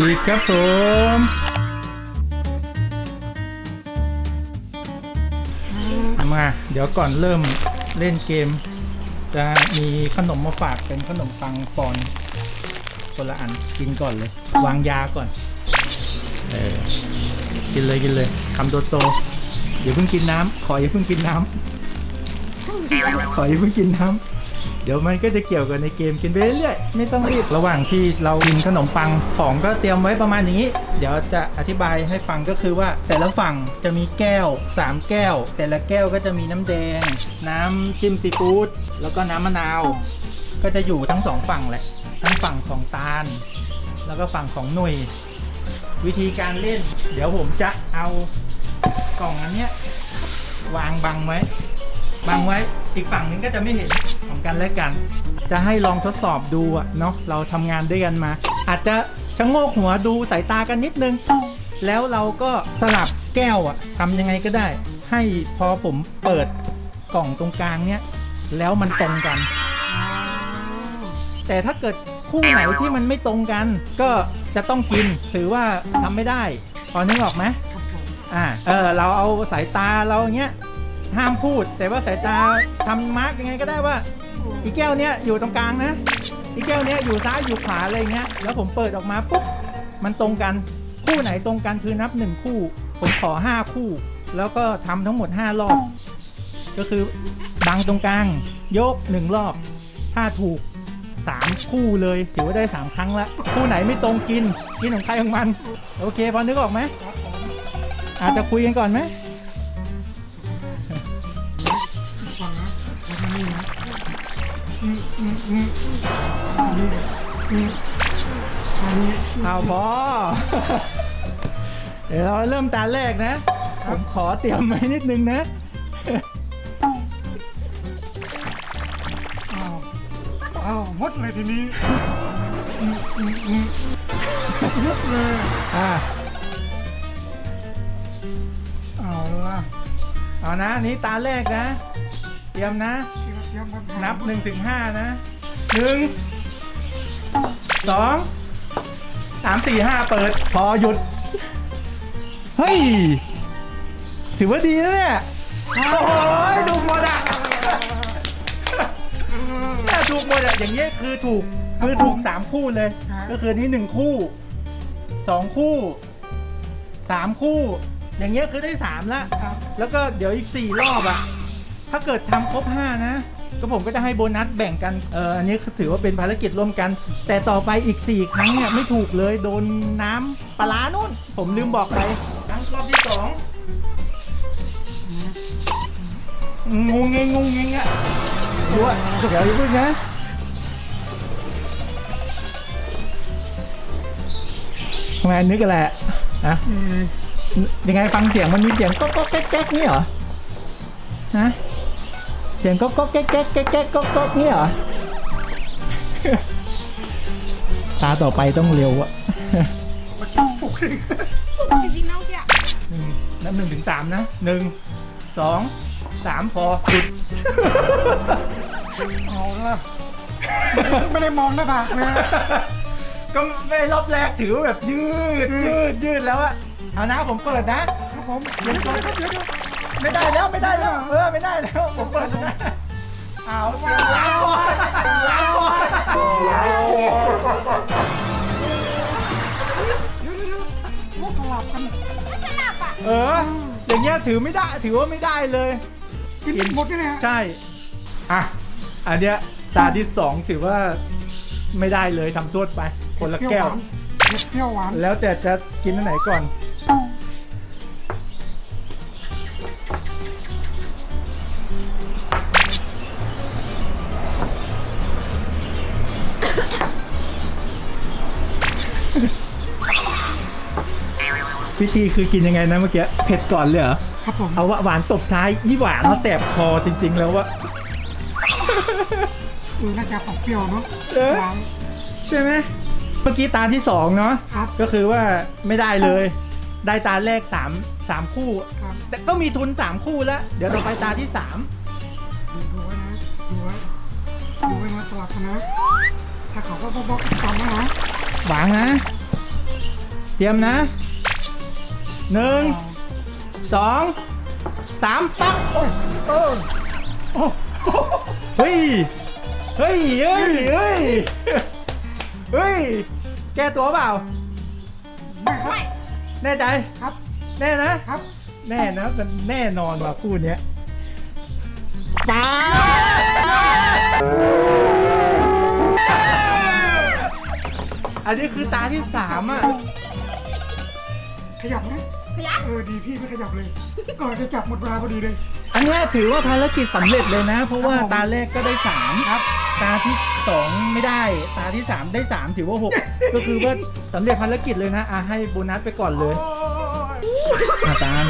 ดีครับผมมา เดี๋ยวก่อนเริ่มเล่นเกม จะมีขนมมาฝากเป็นขนมปังปอนคนละอันกินก่อนเลย วางยาก่อน เออ กินเลยกินเลยคำโตโตๆอย่าเพิ่งกินน้ำขออย่าเพิ่งกินน้ำขออย่าเพิ่งกินน้ำ เดี๋ยวมันก็จะเกี่ยวกับในเกมกินไปเรื่อยๆไม่ต้องรีบระหว่างที่เรากินขนมปังของก็เตรียมไว้ประมาณอย่างนี้ เดี๋ยวจะอธิบายให้ฟังก็คือว่า แต่ละฝั่งจะมีแก้ว 3 แก้ว แต่ละแก้วก็จะมีน้ำแดง น้ำจิ้มซีฟู้ดแล้วก็น้ำมะนาว ก็จะอยู่ทั้งสองฝั่งแหละทั้งฝั่งของตาล แล้วก็ฝั่งของหนุ่ยวิธีการเล่น เดี๋ยวผมจะเอากล่องอันเนี้ยวางบังไว้ บังไว้อีกฝั่งนึงก็จะไม่เห็น กันและกัน จะให้ลองทดสอบดูอะเนาะเราทำงานด้วยกันมา อาจจะชะโงกหัวดูสายตากันนิดนึง แล้วเราก็สลับแก้วอะทำยังไงก็ได้ ให้พอผมเปิดกล่องตรงกลางเนี้ยแล้วมันตรงกัน แต่ถ้าเกิดคู่ไหนที่มันไม่ตรงกัน ก็จะต้องกินถือว่าทำไม่ได้พอนึกออกไหม ครับผมอ่า เออ เราเอาสายตาเราอย่างเงี้ย ห้ามพูด แต่ว่าสายตาทำมาร์กยังไงก็ได้ว่า อีแก้วเนี้ยอยู่ตรงกลางนะ อีแก้วเนี้ยอยู่ซ้ายอยู่ขวาอะไรเงี้ย แล้วผมเปิดออกมาปุ๊บ มันตรงกัน คู่ไหนตรงกันคือนับหนึ่งคู่ ผมขอห้าคู่ แล้วก็ทำทั้งหมดห้ารอบ ก็คือบังตรงกลาง ยกหนึ่งรอบ ถ้าถูกสามคู่เลยถือว่าได้สามครั้งละ คู่ไหนไม่ตรงกิน กินของใครของมัน โอเคพอนึกออกไหมครับผมอาจจะคุยกันก่อนไหม เอาพอ เดี๋ยวเราเริ่มตาแรกนะ ผมขอเตรียมไว้นิดนึงนะอ้าวอ้าวหมดเลยทีนี้อืมอืมอืมยุบเลยอ่าเอาละเอานะอันนี้ตาแรกนะ เตรียมนะ นับหนึ่งถึงห้านะหนึ่งสองสามสี่ห้าเปิด พอหยุด เฮ้ย ถือว่าดีนะเนี่ยโอ้โหดูหมดอะถ้าถูกหมดอะอย่างเงี้ยคือถูกคือถูกสามคู่เลย ก็คือนี้หนึ่งคู่สองคู่สามคู่ อย่างเงี้ยคือได้สามละแล้วก็เดี๋ยวอีกสี่รอบอะ ถ้าเกิดทำครบห้านะ ก็ผมก็จะให้โบนัสแบ่งกันเอออันนี้ถือว่าเป็นภารกิจร่วมกัน แต่ต่อไปอีกสี่ครั้งเนี่ยไม่ถูกเลยโดนน้ำปลาร้านู่น ผมลืมบอกไปครั้งรอบที่สองงงเงงงงเงงอะดูอะเดี๋ยวอย่าเพิ่งนะทำไมนึกอะไรอะฮะอืมยังไงฟังเสียงมันมีเสียงก๊อกก๊อกแก๊กแก๊กนี่เหรอฮะ เสียงก๊อกก๊อกแก๊กแก๊กแก๊กแก๊กก๊อกก๊อกนี่เหรอ ตาต่อไปต้องเร็วอะจริงๆแล้วเนี่ยนับหนึ่งถึงสามนะหนึ่งสองสามพอหยุดเอาละไม่ได้มองหน้าผากนะ ก็ไม่รอบแรกถือแบบยืดยืดยืดแล้วอะเอานะผมเปิดนะครับผมเดี๋ยวเดี๋ยวเดี๋ยวเดี๋ยว ไม่ได้แล้วไม่ได้แล้วเออไม่ได้แล้วผมเปิดนะเอาเสียงล้างก่อนล้างก่อนเดี๋ยวเดี๋ยวเดี๋ยวว่าสลับกันสนับอะเออ อย่างเงี้ยถือไม่ได้ถือว่าไม่ได้เลยกินหมดเนี่ยนะใช่อะอันเนี้ยตาที่สองถือว่าไม่ได้เลยทำโทษไปคนละแก้วเปรี้ยวหวานแล้วแต่จะกินอันไหนก่อน พิธีคือกินยังไงนะเมื่อกี้เผ็ดก่อนเลยเหรอครับผมเอาหวานตบท้ายยี่หวานแล้วแสบคอจริง ๆ แล้ววะเออน่าจะของเปรี้ยวเนาะเออหวานใช่ไหมเมื่อกี้ตาที่สองเนาะครับ ก็คือว่าไม่ได้เลย ได้ตาแรกสามสามคู่ ครับแต่ก็มีทุนสามคู่แล้ว เดี๋ยวเราไปตาที่สามดูดูไว้นะดูไว้ดูไว้นะสลับกันนะถ้าเขาก็บอกจำไว้นะ หวางนะ เตรียมนะ หนึ่งสองสามปั๊บโอ้ยเออโอ้เฮ้ย เฮ้ย เฮ้ย เฮ้ย เฮ้ย แก้ตัวเปล่าไม่ครับแน่ใจ ครับ แน่นะ ครับ แน่นะมันแน่นอนว่ะคู่เนี้ยป้าอันนี้คือตาที่สามอะ ขยับไหม ขยับเออดีพี่ไม่ขยับเลย ก่อนจะจับหมดเวลาพอดีเลย อันเนี้ยถือว่าภารกิจสำเร็จเลยนะ เพราะว่าครับผม ตาแรกก็ได้สามครับ ตาที่สองไม่ได้ ตาที่สามได้สามถือว่าหก ก็คือว่าสำเร็จภารกิจเลยนะอะให้โบนัสไปก่อนเลยอาตาม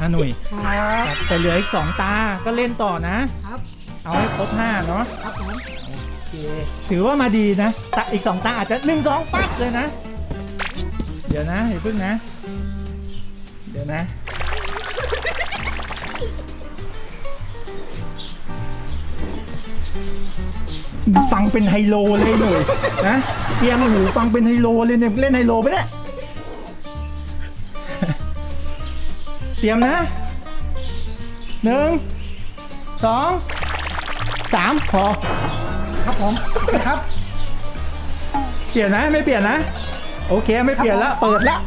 อะหนุ่ยครับแต่เหลืออีกสองตาก็เล่นต่อนะ ครับเอาให้ครบห้าเนาะครับผมโอเคถือว่ามาดีนะตาอีกสองตาอาจจะหนึ่งสองปั๊บเลยนะ เดี๋ยวนะอย่าเพิ่งนะเดี๋ยวนะ ฟังเป็นไฮโลเลยหน่อยนะเตรียมหูฟังเป็นไฮโลเลยเนี่ยเล่นไฮโลไปเนี่ยเตรียมนะหนึ่งสองสามพอครับผมนะครับ เปลี่ยนนะไม่เปลี่ยนนะ โอเคไม่เปลี่ยนแล้วเปิดแล้ว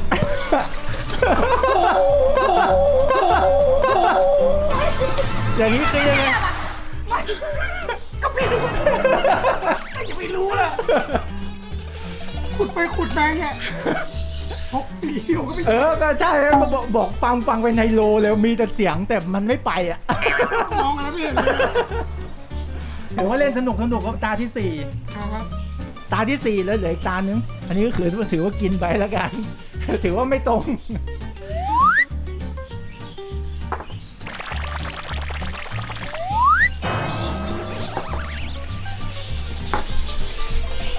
อย่างนี้คือยังไงก็ไม่รู้จะไม่รู้ล่ะ ขุดไปขุดมาเนี่ยหกสี่เหี่ยวก็ไม่เออก็ใช่ก็บอกบอกฟังฟังเป็นไฮโลเลยมีแต่เสียงแต่มันไม่ไปอะ มองอะไรไม่เห็นเลยถือว่าเล่นสนุกสนุกกับตาที่สี่ครับตาที่สี่แล้วเหลืออีกตานึง อันนี้ก็คือถือว่ากินไปแล้วกัน ถือว่าไม่ตรง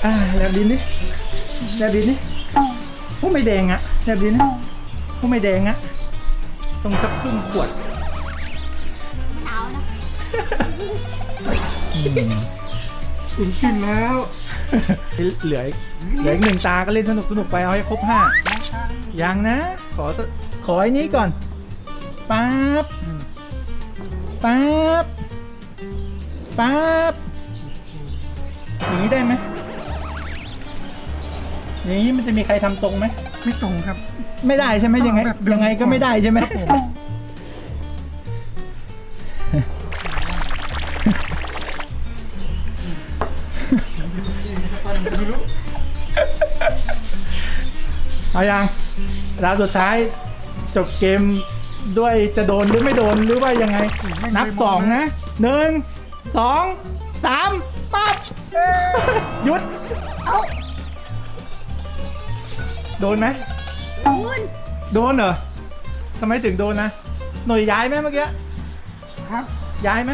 อ่าแลบดินนี่แลบดินนี่ผู้ไม่แดงอะแลบดินนี่ผู้ไม่แดงอะต้องสักครึ่งขวดหนาวนะอืมถึงสิ้นแล้ว เหลืออีกเหลืออีกหนึ่งตาก็เล่นสนุกสนุกไปเอาให้ครบห้า ยังนะ ขอสขอไอ้นี้ก่อนปั๊บปั๊บปั๊บอย่างนี้ได้ไหมอย่างนี้มันจะมีใครทำตรงไหมไม่ตรงครับ ไม่ได้ใช่ไหมยังไงต้องแบบเดิมยังไงก็ไม่ได้ใช่ไหมครับผมไม่รู้เอายัง ราวสุดท้ายจบเกมด้วยจะโดนหรือไม่โดนหรือว่ายังไง นับสองนะหนึ่งสองสามปั๊บหยุดเอ้าโดนไหมคุณโดนเหรอทำไมถึงโดนนะหน่วยย้ายไหมเมื่อกี้ครับ ย้ายไหม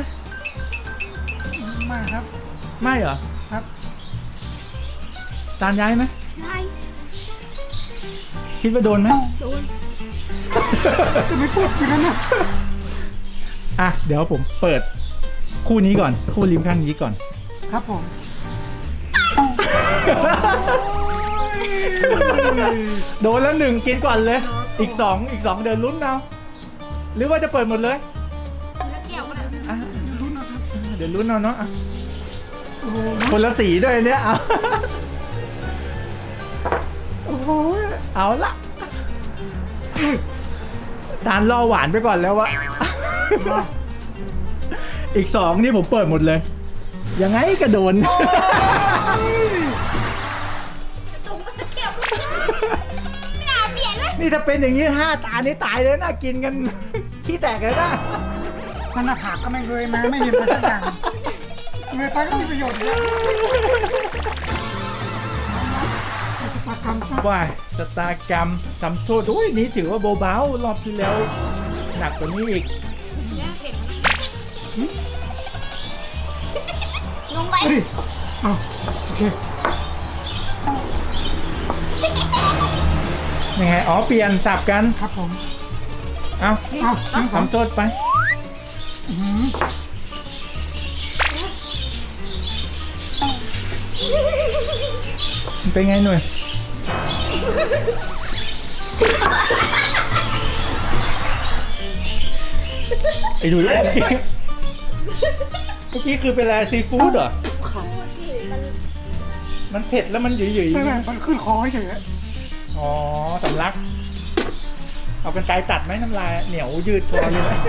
ไม่ครับ ไม่เหรอครับตานย้ายไหมนาย คิดว่าโดนไหมโดนจะไม่พูดอยู่นั่นน่ะอะ เดี๋ยวผมเปิดคู่นี้ก่อน คู่ริมข้างนี้ก่อน ครับผมโดนแล้วหนึ่งกินก่อนเลย อีกสองอีกสองเดินลุ้นเอาหรือว่าจะเปิดหมดเลยแล้วแก้วก็ได้อะรุ่นนะครับเดี๋ยวลุ้นเอาเนาะอะโอ้โหคนละสีด้วยเนี่ยเอาโอ้โหเอาละเอ้ยทานล่อหวานไปก่อนแล้ววะ อีกสองนี่ผมเปิดหมดเลย ยังไงก็โดนตรงก็สักแก้วก็ไม่น่าเปลี่ยนเลยนี่ถ้าเป็นอย่างนี้ห้าตานี่ตายเลยนะกินกันขี้แตกเลยนะ มันหน้าผากก็ไม่เคยมาไม่เห็นอะไรสักอย่างเลยไปก็มีประโยชน์แล้วชะตา กรรมซะว่าสตากรรมทำโทษอุ้ยนี่ถือว่าเบาๆรอบที่แล้วหนักกว่านี้อีกเนี่ยเปลี่ยนลงไปเฮ้ยเอาโอเคยังไงอ๋อเปลี่ยนสับกันครับผมเอาเอาทั้งสองทำโทษไปอื้อหือมันเป็นไงหน่วย ไอ้ดูแลเมื่อกี้คือเป็นอะไรซีฟู้ดเหรอครับมันเผ็ดแล้วมันหยุ่ยไม่ไม่มันขึ้นคอเฉยๆ อ๋อสำลัก เอาเป็นไกรตัดไหมน้ำลายเหนียวยืดคอเลยนะๆ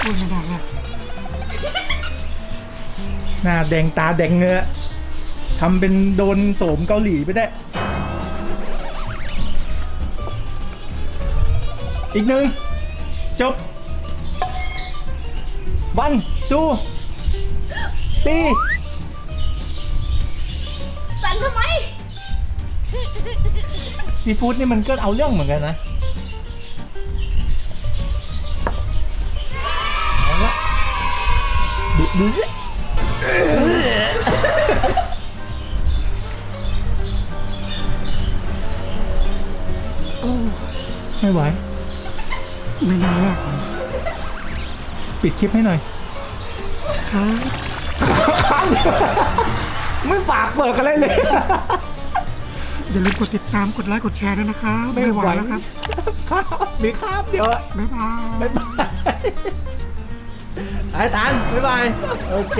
พูดไม่ได้เลยหน้าแดงตาแดงเงือ ทำเป็นโดนโสมเกาหลีไปได้ อีกหนึ่งจบวันจูตีสั่นทำไมซีฟู้ดนี่มันก็เอาเรื่องเหมือนกันนะเอาละดูดูสิ ไม่ไหว ไม่น่ารักปิดคลิปให้หน่อย ครับไม่ฝากเปิดกันเลยเลย อย่าลืมกดติดตามกดไลค์กดแชร์ด้วยนะครับไม่ไหวแล้วครับครับมีครับเดี๋ยวบ๊ายบายบ๊ายบายไอ้ตันบ๊ายบาย โอเค